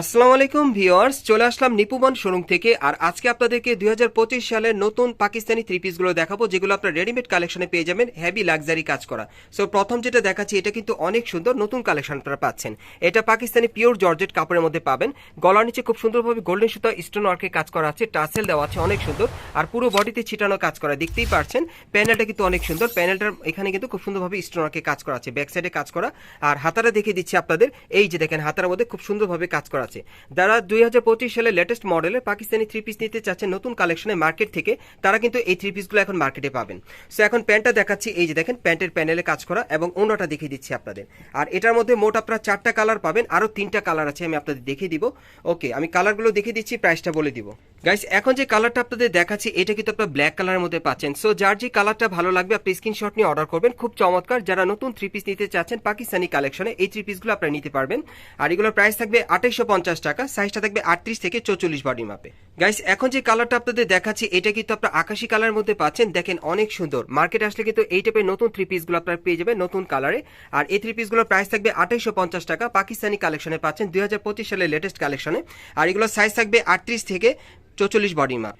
আসসালামু আলাইকুম ভিওয়ার্স চলে আসলাম নিপুবন শোরুম থেকে। আর আজকে আপনাদেরকে দুই হাজার পঁচিশ সালের নতুন পাকিস্তানি থ্রি পিসগুলো দেখাবো, যেগুলো আপনার রেডিমেড কালেকশনে পেয়ে যাবেন হেভি লাক্সারি কাজ করা। সো প্রথম যেটা দেখাচ্ছি, এটা কিন্তু অনেক সুন্দর নতুন কালেকশন আপনারা পাচ্ছেন। এটা পাকিস্তানি পিওর জর্জেট কাপড়ের মধ্যে পাবেন। গলার নিচে খুব সুন্দরভাবে গোল্ডেন সুতা স্টোন ওয়ার্কের কাজ করা আছে টাসেল দেওয়া আছে, অনেক সুন্দর। আর পুরো বডিতে ছিটানো কাজ করা, দেখতেই পারছেন প্যানেলটা কিন্তু অনেক সুন্দর। প্যানেলটার এখানে কিন্তু খুব সুন্দরভাবে স্টোন ওয়ার্কের কাজ করা আছে ব্যাক সাইডে কাজ করা। আর হাতারা দেখিয়ে দিচ্ছি আপনাদের। এই যে দেখেন, হাতার মধ্যে খুব সুন্দরভাবে কাজ করা আছে। যারা দুই হাজার পঁচিশ সালে লেটেস্ট মডেলের পাকিস্তানি থ্রি পিস নিতে চাচ্ছে নতুন কালেকশনে মার্কেট থেকে, তারা কিন্তু এই থ্রি পিসগুলো এখন মার্কেটে পাবেন। সো এখন প্যান্টটা দেখাচ্ছি। এই যে দেখেন, প্যান্টের প্যানেলে কাজ করা এবং অন্যটা দেখিয়ে দিচ্ছি আপনাদের। আর এটার মধ্যে মোট আপনারা চারটা কালার পাবেন। আরও তিনটা কালার আছে, আমি আপনাদের দেখিয়ে দিব। ওকে আমি কালারগুলো দেখিয়ে দিচ্ছি প্রাইসটা বলে দিব। গাইস এখন যে কালারটা আপনাদের দেখাচ্ছি, এটা কিন্তু আপনার ব্ল্যাক কালারের মধ্যে পাচ্ছেন। সো যার যে কালারটা ভালো লাগবে, আপনি স্ক্রিনশট নিয়ে অর্ডার করবেন। খুব চমৎকার, যারা নতুন থ্রি পিস নিতে চাচ্ছেন পাকিস্তানি কালেকশনে এই থ্রি পিসগুলো আপনারা নিতে পারবেন। আর এগুলোর প্রাইস থাকবে আঠাইশো টাকা সাইজটা থাকবে আটত্রিশ থেকে চৌচল্লিশ বডি মাপে গাইস এখন যে কালারটা আপনাদের দেখাচ্ছি, এটা কিন্তু আপনার আকাশি কালারের মধ্যে পাচ্ছেন। দেখেন, অনেক সুন্দর। মার্কেট আসলে কিন্তু এই টাইপের নতুন থ্রি পিসগুলো আপনার পেয়ে যাবেন নতুন কালারে আর এই থ্রি পিসগুলোর প্রাইস থাকবে আঠাইশো পঞ্চাশ টাকা। পাকিস্তানি কালেকশনে পাচ্ছেন দুই হাজার পঁচিশ সালের লেটেস্ট কালেকশনে আর এগুলোর সাইজ থাকবে আটত্রিশ থেকে চৌচল্লিশ বডি মাপ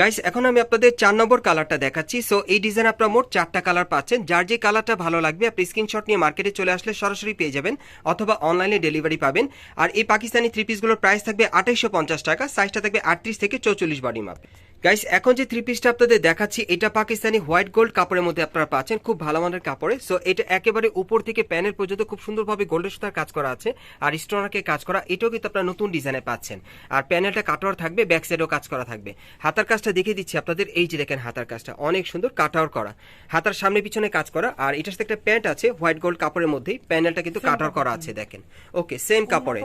গাইস এখন আমি আপনাদের চার নম্বর কালারটা দেখাচ্ছি। সো এই ডিজাইন আপনারা মোট চারটা কালার পাচ্ছেন। যার যে কালারটা ভালো লাগবে, আপনি স্ক্রিনশট নিয়ে মার্কেটে চলে আসলে সরাসরি পেয়ে যাবেন অথবা অনলাইনে ডেলিভারি পাবেন। আর এই পাকিস্তানি থ্রি পিসগুলোর প্রাইস থাকবে আঠাইশো টাকা সাইজটা থাকবে আটত্রিশ থেকে চৌচল্লিশ বডি মাপ গাইস এখন যে থ্রি পিসটা আপনাদের দেখাচ্ছি এটা পাকিস্তানি হোয়াইট গোল্ড কাপড়ের মধ্যে আপনারা পাচ্ছেন খুব ভালো মানের কাপড়ে। সো এটা একেবারে উপর থেকে প্যানেল পর্যন্ত খুব সুন্দরভাবে গোল্ডের সুতার কাজ করা আছে আর স্টোনারকে কাজ করা এটাও কিন্তু আপনারা নতুন ডিজাইনে পাচ্ছেন। আর প্যানেলটা কাটাওয়ার থাকবে ব্যাক সাইডেও কাজ করা থাকবে। হাতার কাজটা দেখিয়ে দিচ্ছি আপনাদের এই যে দেখেন হাতার কাজটা অনেক সুন্দর কাটাওয়ার করা। হাতার সামনে পিছনে কাজ করা আর এটার সাথে একটা প্যান্ট আছে হোয়াইট গোল্ড কাপড়ের মধ্যেই প্যানেলটা কিন্তু কাটার করা আছে দেখেন। ওকে সেম কাপড়ে।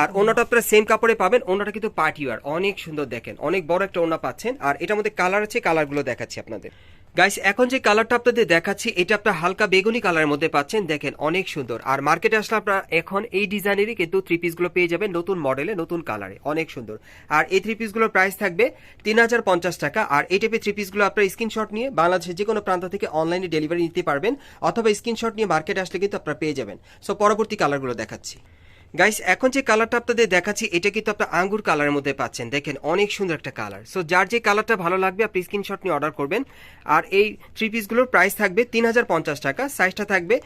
আর ওনাটা আপনারা সেম কাপড়ে পাবেন ওনাটা কিন্তু পার্টি ওয়ার অনেক সুন্দর দেখেন অনেক বড় একটা ওনা পাচ্ছেন আর এটার মধ্যে কালার আছে কালারগুলো দেখাচ্ছি আপনাদের। গাইস এখন যে কালারটা আপনাদের দেখাচ্ছি, এটা আপনার হালকা বেগুনি কালারের মধ্যে পাচ্ছেন। দেখেন, অনেক সুন্দর। আর মার্কেটে আসলে আপনারা এখন এই ডিজাইনেরই কিন্তু থ্রি পিসগুলো পেয়ে যাবেন নতুন মডেলে নতুন কালারে অনেক সুন্দর। আর এই থ্রি পিসগুলোর প্রাইস থাকবে তিন হাজার পঞ্চাশ টাকা। আর এই টাইপের থ্রি পিসগুলো আপনার স্ক্রিনশট নিয়ে বাংলাদেশের যে কোনো প্রান্ত থেকে অনলাইনে ডেলিভারি নিতে পারবেন। অথবা স্ক্রিনশট নিয়ে মার্কেটে আসলে কিন্তু আপনারা পেয়ে যাবেন। সো পরবর্তী কালারগুলো দেখাচ্ছি। গাইস এখন যে কালারটা আপনাদের দেখাচ্ছি, এটা কিন্তু আপনার আঙ্গুর কালারের মধ্যে পাচ্ছেন। দেখেন, অনেক সুন্দর একটা কালার সো যার যে কালারটা ভালো লাগবে, আপনি স্ক্রিনশট নিয়ে অর্ডার করবেন। আর এই থ্রি পিসগুলোর প্রাইস থাকবে তিন হাজার পঞ্চাশ টাকা। সাইজটা থাকবে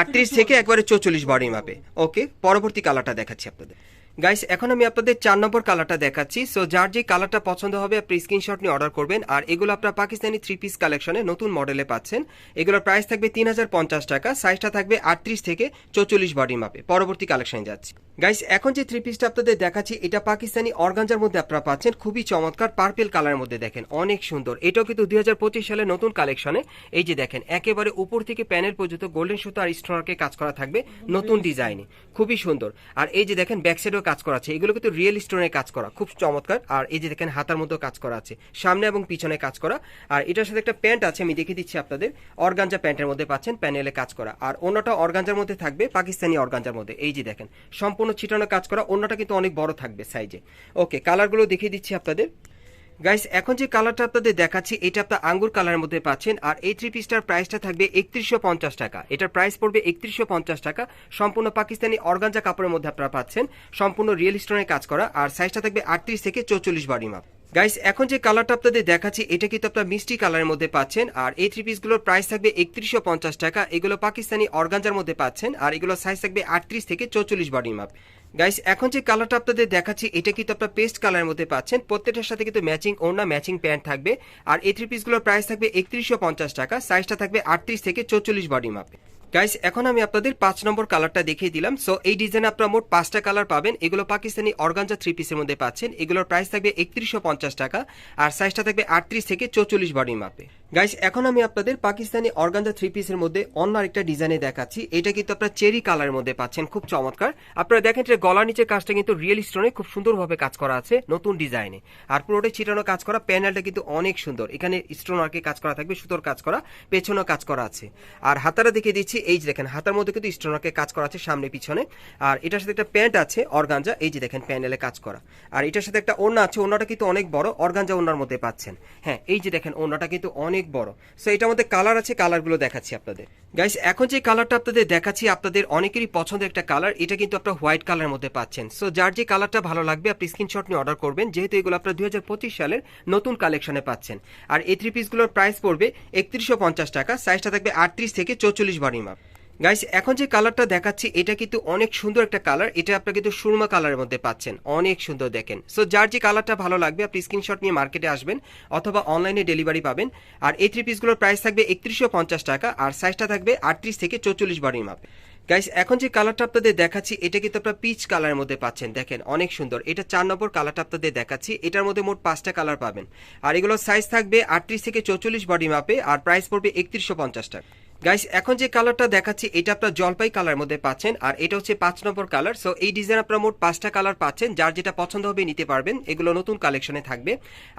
আটত্রিশ থেকে একবারে চৌচল্লিশ বডি মাপে ওকে পরবর্তী কালারটা দেখাচ্ছি আপনাদের। গাইস এখন আমি আপনাদের চার নম্বর কালারটা দেখাচ্ছি। সো যার যে কালারটা পছন্দ হবে, আপনি স্ক্রিনশট নিয়ে অর্ডার করবেন। আর এগুলো আপনার পাকিস্তানি থ্রি পিস কালেকশনে নতুন মডেলে পাচ্ছেন। এগুলোর প্রাইস থাকবে তিন হাজার পঞ্চাশ টাকা সাইজটা থাকবে আটত্রিশ থেকে চৌচল্লিশ বডি মাপে পরবর্তী কালেকশনে যাচ্ছি। গাইস এখন যে থ্রি পিসটা আপনাদের দেখাচ্ছি, এটা পাকিস্তানি অর্গানজার মধ্যে আপনারা পাচ্ছেন। খুবই চমৎকার পার্পেল কালারের মধ্যে দেখেন, অনেক সুন্দর। এটাও কিন্তু দুই হাজার পঁচিশ সালে নতুন কালেকশনে এই যে দেখেন, একেবারে উপর থেকে প্যানেল পর্যন্ত গোল্ডেন সুতো আর স্টোনারকে কাজ করা থাকবে নতুন ডিজাইনে খুবই সুন্দর। আর এই যে দেখেন ব্যাক সাইডেও কাজ করা আছে। এগুলো কিন্তু রিয়েল স্টোনের কাজ করা। খুব চমৎকার। আর এই যে দেখেন, হাতার মধ্যেও কাজ করা আছে। সামনে এবং পিছনে কাজ করা। আর এটার সাথে একটা প্যান্ট আছে, আমি দেখে দিচ্ছি আপনাদের। অর্গানজা প্যান্টের মধ্যে পাচ্ছেন প্যানেলে কাজ করা। আর অন্যটা অর্গানজার মধ্যে থাকবে, পাকিস্তানি অর্গানজার মধ্যে। এই যে দেখেন, সম্পূর্ণ ছিটানো কাজ করা। অন্যটা কিন্তু অনেক বড় থাকবে সাইজে ওকে কালারগুলো দেখিয়ে দিচ্ছি আপনাদের। গাইস এখন যে কালারটা আপনাদের দেখাচ্ছি, এটা আপনার আঙ্গুর কালারের মধ্যে পাচ্ছেন, আর এই থ্রি পিসটার প্রাইসটা থাকবে একত্রিশশো পঞ্চাশ টাকা। এটার প্রাইস পড়বে একত্রিশশো পঞ্চাশ টাকা। সম্পূর্ণ পাকিস্তানি অর্গানজা কাপড়ের মধ্যে আপনারা পাচ্ছেন, সম্পূর্ণ রিয়েল স্টোনের কাজ করা, আর সাইজটা থাকবে আটত্রিশ থেকে চৌচল্লিশ বডি মাপ গাইস এখন যে কালারটা আপনাদের দেখাচ্ছি, এটা কিন্তু আপনার মিষ্টি কালারের মধ্যে পাচ্ছেন, আর এই থ্রি পিসগুলোর প্রাইস থাকবে একত্রিশশো পঞ্চাশ টাকা। এগুলো পাকিস্তানি অর্গানজার মধ্যে পাচ্ছেন, আর এগুলো সাইজ থাকবে আটত্রিশ থেকে চৌচল্লিশ বডি মাপ গাইস এখন যে কালারটা আপনাদের দেখাচ্ছি, এটা কিন্তু আপনার পেস্ট কালারের মধ্যে পাচ্ছেন। প্রত্যেকটার সাথে কিন্তু ম্যাচিং ওড়না ম্যাচিং প্যান্ট থাকবে। আর এই থ্রি পিসগুলোর প্রাইস থাকবে একত্রিশশো পঞ্চাশ টাকা। সাইজটা থাকবে আটত্রিশ থেকে চৌচল্লিশ বডি মাপে গাইস এখন আমি আপনাদের পাঁচ নম্বর কালারটা দেখিয়ে দিলাম। সো এই ডিজাইনে আপনারা মোট পাঁচটা কালার পাবেন। এগুলো পাকিস্তানি অর্গানজা থ্রি পিসের মধ্যে পাচ্ছেন। এগুলোর প্রাইস থাকবে একত্রিশশো টাকা। আর সাইজটা থাকবে আটত্রিশ থেকে চৌচল্লিশ বডি মাপে গাইস এখন আমি আপনাদের পাকিস্তানি অর্গানজা থ্রি পিসের মধ্যে অন্য আরেকটা ডিজাইনে দেখাচ্ছি। এটা কিন্তু আপনার চেরি কালারের মধ্যে পাচ্ছেন, খুব চমৎকার। আপনারা দেখেন যে গলার নিচের কাজটা কিন্তু রিয়েল স্টোনে খুব সুন্দরভাবে কাজ করা আছে নতুন ডিজাইনে আর পুরোটাই ছিটানো কাজ করা প্যানেলটা কিন্তু অনেক সুন্দর। এখানে স্টোন আর্কে কাজ করা থাকবে, সুতোর কাজ করা, পেছনেও কাজ করা আছে। আর হাতারা দেখিয়ে দিচ্ছি, এই যে দেখেন, হাতার মধ্যে কিন্তু স্টোন আর্কে কাজ করা আছে সামনে, পিছনে। আর এটার সাথে একটা প্যান্ট আছে অর্গানজা এই যে দেখেন প্যানেলে কাজ করা। আর এটার সাথে একটা ওড়না আছে, ওড়নাটা কিন্তু অনেক বড় অর্গানজা ওড়নার মধ্যে পাচ্ছেন। হ্যাঁ এই যে দেখেন, ওড়নাটা কিন্তু অনেক অনেক বড়। সো এটার মধ্যে কালার আছে কালারগুলো দেখাচ্ছি আপনাদের। গাইস এখন যে কালারটা আপনাদের দেখাচ্ছি, আপনাদের অনেকেরই পছন্দের একটা কালার এটা কিন্তু আপনার হোয়াইট কালারের মধ্যে পাচ্ছেন। সো যার যে কালারটা ভালো লাগবে, আপনি স্ক্রিনশট নিয়ে অর্ডার করবেন, যেহেতু এগুলো আপনার দু হাজার পঁচিশ সালের নতুন কালেকশনে পাচ্ছেন। আর এই থ্রি পিসগুলোর প্রাইস পড়বে একত্রিশশো টাকা সাইজটা থাকবে আটত্রিশ থেকে চৌচল্লিশ বাড়ি মাপ গাইস এখন যে কালারটা দেখাচ্ছি, এটা কিন্তু অনেক সুন্দর একটা কালার এটা আপনার কিন্তু সুরমা কালারের মধ্যে পাচ্ছেন। অনেক সুন্দর দেখেন। সো যার যে কালারটা ভালো লাগবে, আপনি স্ক্রিনশট নিয়ে মার্কেটে আসবেন অথবা অনলাইনে ডেলিভারি পাবেন। আর এই থ্রি পিসগুলোর প্রাইস থাকবে একত্রিশশো পঞ্চাশ টাকা, আর সাইজটা থাকবে আটত্রিশ থেকে চৌচল্লিশ বাড়ির মাপে। গাইস এখন যে কালারটা আপনাদের দেখাচ্ছি, এটা কিন্তু আপনার পিচ কালারের মধ্যে পাচ্ছেন। দেখেন, অনেক সুন্দর। এটা চার নম্বর কালারটা আপনাদের দেখাচ্ছি। এটার মধ্যে মোট পাঁচটা কালার পাবেন। আর এগুলোর সাইজ থাকবে আটত্রিশ থেকে চৌচল্লিশ বডি মাপে, আর প্রাইস পড়বে একত্রিশশো পঞ্চাশ টাকা। গাইস এখন যে কালারটা দেখাচ্ছি, এটা আপনার জলপাই কালার মধ্যে পাচ্ছেন, আর এটা হচ্ছে পাঁচ নম্বর কালার সো এই ডিজাইন আপনার মোট পাঁচটা কালার পাচ্ছেন, যার যেটা পছন্দ হবে নিতে পারবেন। এগুলো নতুন কালেকশনে থাকবে।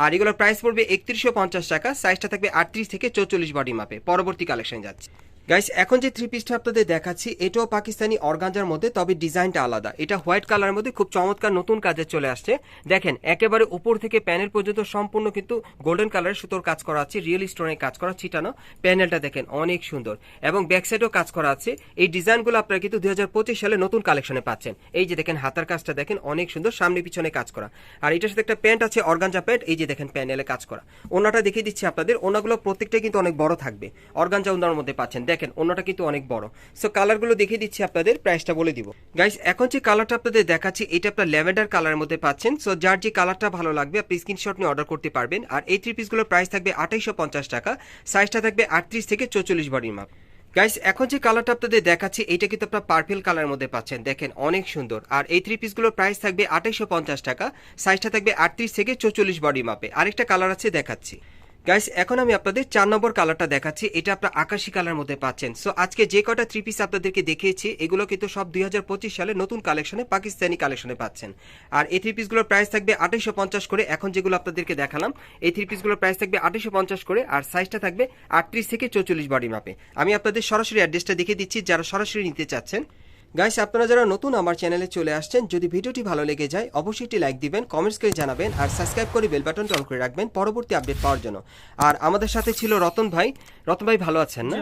আর এগুলোর প্রাইস পড়বে একত্রিশশো টাকা সাইজটা থাকবে আটত্রিশ থেকে চৌচল্লিশ বডি মাপে পরবর্তী কালেকশন যাচ্ছে। গাইস এখন যে থ্রি পিসটা আপনাদের দেখাচ্ছি, এটাও পাকিস্তানি অর্গানজার মধ্যে, তবে ডিজাইনটা আলাদা। এটা হোয়াইট কালারের মধ্যে খুব চমৎকার নতুন কাজে চলে আসছে। দেখেন, একেবারে উপর থেকে প্যানেল পর্যন্ত সম্পূর্ণ কিন্তু গোল্ডেন কালারের সুতোর কাজ করা আছে রিয়েল স্টোনের কাজ করা, ছিটানো। প্যানেলটা দেখেন, অনেক সুন্দর। এবং ব্যাক সাইডেও কাজ করা আছে। এই ডিজাইনগুলো আপনারা কিন্তু দু হাজার পঁচিশ সালে নতুন কালেকশনে পাচ্ছেন। এই যে দেখেন, হাতার কাজটা দেখেন, অনেক সুন্দর, সামনে পিছনে কাজ করা। আর এটার সাথে একটা প্যান্ট আছে অর্গানজা প্যান্ট, এই যে দেখেন, প্যানেলে কাজ করা। ওনাটা দেখিয়ে দিচ্ছি আপনাদের, ওনাগুলো প্রত্যেকটাই কিন্তু অনেক বড় থাকবে। অর্গানজা ওনার মধ্যে পাচ্ছেন। দেখেন ওনাটা কিন্তু অনেক বড়। সো কালারগুলো দেখিয়ে দিচ্ছি আপনাদের প্রাইসটা বলে দিব। গাইস এখন যে কালারটা আপনাদের দেখাচ্ছি, এটা আপনার ল্যাভেন্ডার কালারের মধ্যে পাচ্ছেন। সো যার যে কালারটা ভালো লাগবে, আপনি স্ক্রিনশট নিয়ে অর্ডার করতে পারবেন। আর এই থ্রি পিসগুলোর প্রাইস থাকবে আঠাইশো টাকা। সাইজটা থাকবে আটত্রিশ থেকে চৌচল্লিশ বডির মাপ গাইস এখন যে কালারটা আপনাদের দেখাচ্ছি, এটা কিন্তু আপনার পার্পেল কালার মধ্যে পাচ্ছেন। দেখেন, অনেক সুন্দর। আর এই থ্রি পিসগুলোর প্রাইস থাকবে আঠাইশো টাকা। সাইজটা থাকবে আটত্রিশ থেকে চৌচল্লিশ বডি মাপে আরেকটা কালার আছে, দেখাচ্ছি। গাইস এখন আমি আপনাদের চার নম্বর কালারটা দেখাচ্ছি। এটা আপনার আকাশি কালার মধ্যে পাচ্ছেন। সো আজকে যে কটা থ্রি পিস আপনাদেরকে দেখিয়েছি, এগুলো কিন্তু সব দুই হাজার পঁচিশ সালে নতুন কালেকশনে পাকিস্তানি কালেকশনে পাচ্ছেন। আর এই থ্রি পিসগুলোর প্রাইস থাকবে আঠাইশো করে। এখন যেগুলো আপনাদেরকে দেখালাম, এই থ্রি পিসগুলোর প্রাইস থাকবে আঠাইশো করে আর সাইজটা থাকবে আটত্রিশ থেকে চৌচল্লিশ বডি মাপে আমি আপনাদের সরাসরি অ্যাড্রেসটা দেখিয়ে দিচ্ছি। যারা সরাসরি নিতে চাচ্ছেন গাইস আপনারা যারা নতুন আমার চ্যানেলে চলে আসছেন যদি ভিডিওটি ভালো লেগে যায় অবশ্যই একটি লাইক দিবেন কমেন্টস করে জানাবেন আর সাবস্ক্রাইব করে বেল বাটনটা অন করে রাখবেন পরবর্তী আপডেট পাওয়ার জন্য। আর আমাদের সাথে ছিল রতন ভাই। রতন ভাই ভালো আছেন না?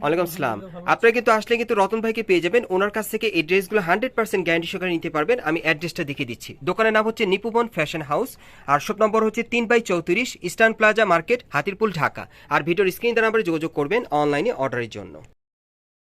ওয়ালাইকুম আসসালাম আপনারা কিন্তু আসলে কিন্তু রতন ভাইকে পেয়ে যাবেন ওনার কাছ থেকে এই ড্রেসগুলো হান্ড্রেড পার্সেন্ট গ্যারান্টি সহকারে নিতে পারবেন। আমি অ্যাড্রেসটা দেখিয়ে দিচ্ছি। দোকানের নাম হচ্ছে নিপুবন ফ্যাশন হাউস আর শপ নম্বর হচ্ছে তিন বাই চৌত্রিশ Eastern Plaza market Hatirpul Dhaka. আর ভিডিওর স্ক্রিন নাম্বারে যোগাযোগ করবেন অনলাইনে অর্ডারের জন্য।